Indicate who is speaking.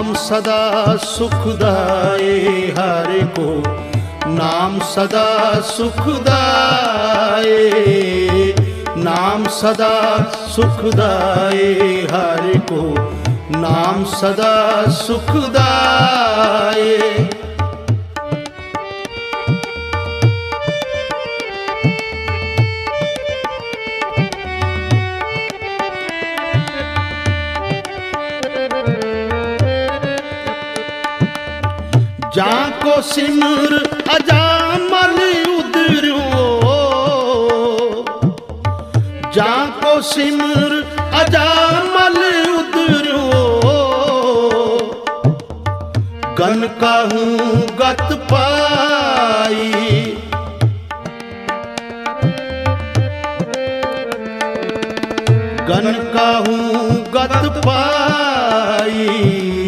Speaker 1: ਨਾਮ ਸਦਾ ਸੁਖਦਾਏ ਹਰਿ ਕੋ। ਨਾਮ ਸਦਾ ਸੁਖਦਾਏ ਨਾਮ ਸਦਾ ਸੁਖਦਾਏ ਹਰਿ ਕੋ। ਨਾਮ ਸਦਾ ਸੁਖਦਾਏ ਜਾਂ ਕੋ ਸਿਮਰ ਅਜਾਮਲ ਉਦਰਿਓ ਜਾਂ ਕੋ ਸਿਮਰ ਅਜਾਮਲ ਉਦਰਿਓ ਗਨ ਕਾਹੂ ਗਤ ਪਾਈ। ਗਨ ਕਾਹੂ ਗਤ ਪਾਈ।